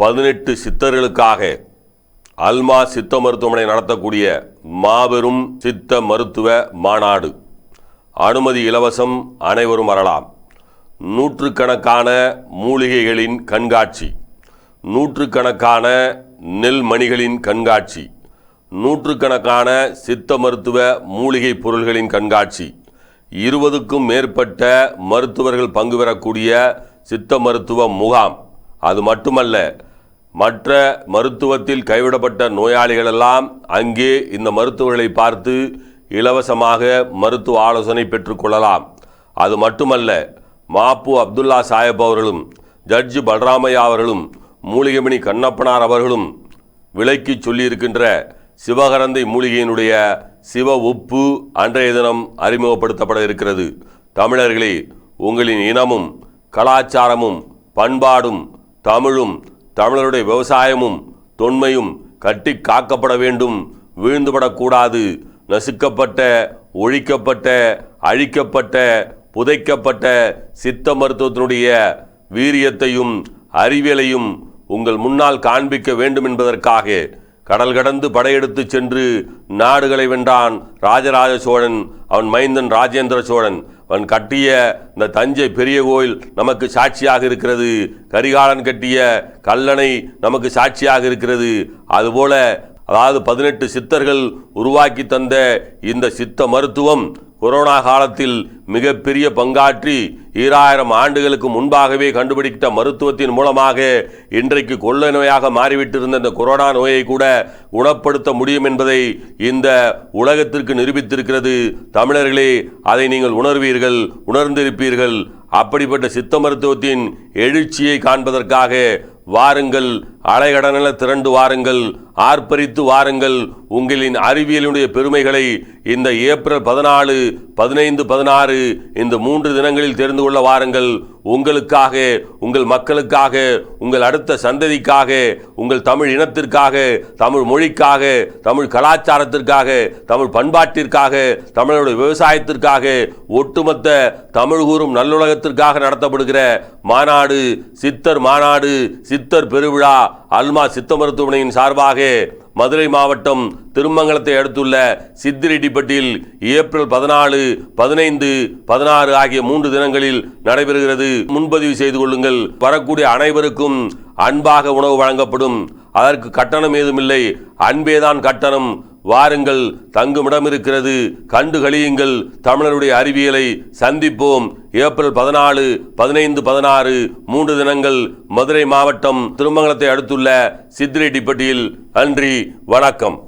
பதினெட்டு சித்தர்களுக்காக அல்மா சித்த மருத்துவமனை நடத்தக்கூடிய மாபெரும் சித்த மருத்துவ மாநாடு. அனுமதி இலவசம் அனைவரும் வரலாம் நூற்றுக்கணக்கான மூலிகைகளின் கண்காட்சி. நூற்றுக்கணக்கான நெல் மணிகளின் கண்காட்சி. நூற்றுக்கணக்கான சித்த மருத்துவ மூலிகை பொருள்களின் கண்காட்சி. இருபதுக்கும் மேற்பட்ட மருத்துவர்கள் பங்கு பெறக்கூடிய சித்த மருத்துவ முகாம். அது மட்டுமல்ல மற்ற மருத்துவத்தில் கைவிடப்பட்ட நோயாளிகளெல்லாம் அங்கே இந்த மருத்துவர்களை பார்த்து இலவசமாக மருத்துவ ஆலோசனை பெற்றுக்கொள்ளலாம் அது மட்டுமல்ல மாப்பு அப்துல்லா சாஹிப் அவர்களும் ஜட்ஜு பல்ராமையா அவர்களும் மூலிகைமணி கண்ணப்பனார் அவர்களும் விலக்கி சொல்லியிருக்கின்ற சிவகரந்தை மூலிகையினுடைய சிவ உப்பு அன்றைய தினம் அறிமுகப்படுத்தப்பட இருக்கிறது. தமிழர்களே உங்களின் இனமும் கலாச்சாரமும் பண்பாடும் தமிழும் தமிழருடைய விவசாயமும் தொன்மையும் கட்டி காக்கப்பட வேண்டும் வீழ்ந்துபடக்கூடாது. நசுக்கப்பட்ட ஒழிக்கப்பட்ட அழிக்கப்பட்ட புதைக்கப்பட்ட சித்த மருத்துவத்தினுடைய வீரியத்தையும் அறிவியலையும் உங்கள் முன்னால் காண்பிக்க வேண்டும் என்பதற்காக கடல் கடந்து படையெடுத்து சென்று நாடுகளை வென்றான் ராஜராஜ சோழன் அவன் மைந்தன் ராஜேந்திர சோழன். அவன் கட்டிய இந்த தஞ்சை பெரிய கோயில் நமக்கு சாட்சியாக இருக்கிறது. கரிகாலன் கட்டிய கல்லணை நமக்கு சாட்சியாக இருக்கிறது. அதுபோல அதாவது பதினெட்டு சித்தர்கள் உருவாக்கி தந்த இந்த சித்த மருத்துவம் கொரோனா காலத்தில் மிகப்பெரிய பங்காற்றி ஈராயிரம் ஆண்டுகளுக்கு முன்பாகவே கண்டுபிடித்த மருத்துவத்தின் மூலமாக இன்றைக்கு கொள்ள நோயாக மாறிவிட்டிருந்த இந்த கொரோனா நோயை கூட குணப்படுத்த முடியும் என்பதை இந்த உலகத்திற்கு நிரூபித்திருக்கிறது. தமிழர்களே அதை நீங்கள் உணர்வீர்கள் உணர்ந்திருப்பீர்கள். அப்படிப்பட்ட சித்த மருத்துவத்தின் எழுச்சியை காண்பதற்காக வாருங்கள் அலைகடனில் திரண்டு வாருங்கள் ஆர்ப்பரித்து வாருங்கள். உங்களின் அறிவியலுடைய பெருமைகளை இந்த ஏப்ரல் பதினாலு பதினைந்து பதினாறு இந்த மூன்று தினங்களில் தெரிந்து கொள்ள வாருங்கள். உங்களுக்காக உங்கள் மக்களுக்காக உங்கள் அடுத்த சந்ததிக்காக உங்கள் தமிழ் இனத்திற்காக தமிழ் மொழிக்காக தமிழ் கலாச்சாரத்திற்காக தமிழ் பண்பாட்டிற்காக தமிழோட விவசாயத்திற்காக ஒட்டுமொத்த தமிழ் கூறும் நல்லுலகத்திற்காக நடத்தப்படுகிற மாநாடு சித்தர் மாநாடு சித்தர் பெருவிழா அல்மா சித்த மருத்துவமனையின் சார்பாக மதுரை மாவட்டம் திருமங்கலத்தை அடுத்துள்ள சித்திரெட்டிப்பட்டியில் ஏப்ரல் பதினாலு பதினைந்து பதினாறு ஆகிய மூன்று தினங்களில் நடைபெறுகிறது. முன்பதிவு செய்து கொள்ளுங்கள். வரக்கூடிய அனைவருக்கும் அன்பாக உணவு வழங்கப்படும். அதற்கு கட்டணம் ஏதுமில்லை. அன்பேதான் கட்டணம். வாருங்கள் தங்குமிடம் இருக்கிறது கண்டு கழியுங்கள் தமிழருடைய அறிவியலை சந்திப்போம். ஏப்ரல் பதினாலு பதினைந்து பதினாறு மூன்று தினங்கள் மதுரை மாவட்டம் திருமங்கலத்தை அடுத்துள்ள சித்திரெட்டிப்பட்டியில் நன்றி வணக்கம்.